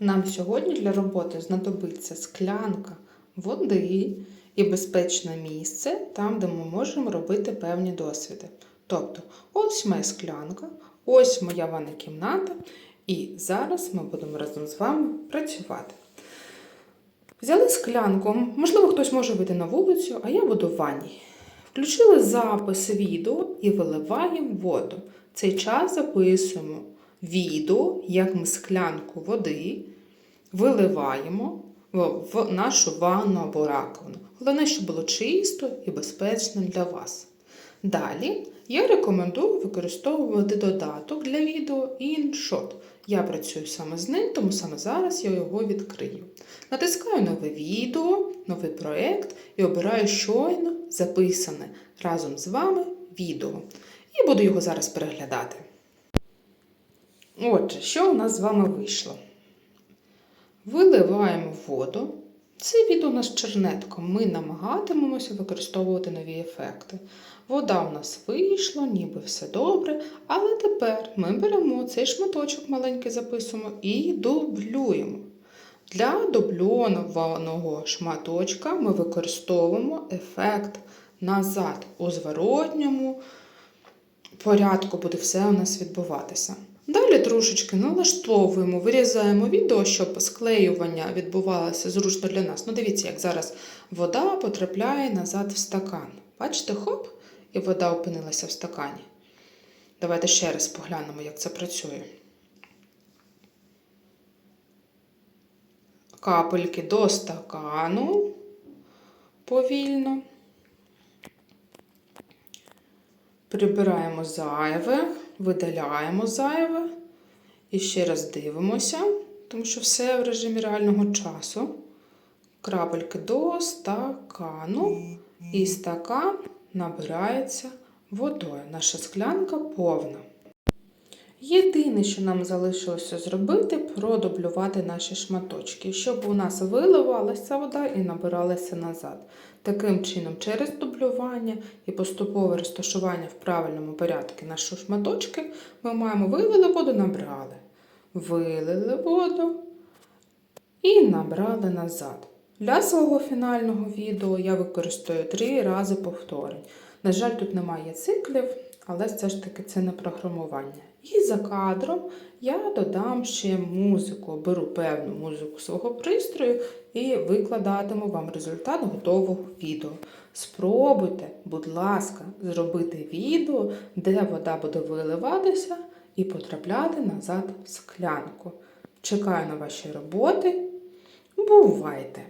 Нам сьогодні для роботи знадобиться склянка води і безпечне місце там, де ми можемо робити певні досвіди. Тобто, ось моя склянка, ось моя ванна кімната, і зараз ми будемо разом з вами працювати. Взяли склянку, можливо, хтось може вийти на вулицю, а я буду в ванні. Включили запис відео і виливаємо воду. Цей час записуємо відео, як ми склянку води виливаємо в нашу ванну або раковину. Головне, щоб було чисто і безпечно для вас. Далі я рекомендую використовувати додаток для відео InShot. Я працюю саме з ним, тому саме зараз я його відкрию. Натискаю нове відео, новий проєкт і обираю щойно записане разом з вами відео. І буду його зараз переглядати. Отже, що у нас з вами вийшло? Виливаємо воду. Це відео у нас чернетком. Ми намагатимемося використовувати нові ефекти. Вода у нас вийшла, ніби все добре. Але тепер ми беремо цей шматочок маленький записуємо і дублюємо. Для дубльованого шматочка ми використовуємо ефект назад. У зворотньому порядку буде все у нас відбуватися. Далі трошечки налаштовуємо, вирізаємо відео, щоб склеювання відбувалося зручно для нас. Ну, дивіться, як зараз вода потрапляє назад в стакан. Бачите, хоп, і вода опинилася в стакані. Давайте ще раз поглянемо, як це працює. Капельки до стакану повільно. Прибираємо зайве, видаляємо зайве. І ще раз дивимося, тому що все в режимі реального часу. Крапельки до стакану. І стакан набирається водою. Наша склянка повна. Єдине, що нам залишилося зробити, продублювати наші шматочки, щоб у нас виливалася вода і набиралася назад. Таким чином, через дублювання і поступове розташування в правильному порядку наші шматочки, ми маємо вилили воду, набрали. Вилили воду і набрали назад. Для свого фінального відео я використаю три рази повторень. На жаль, тут немає циклів, але все ж таки це не програмування. І за кадром я додам ще музику, беру певну музику свого пристрою і викладатиму вам результат готового відео. Спробуйте, будь ласка, зробити відео, де вода буде виливатися і потрапляти назад в склянку. Чекаю на ваші роботи. Бувайте!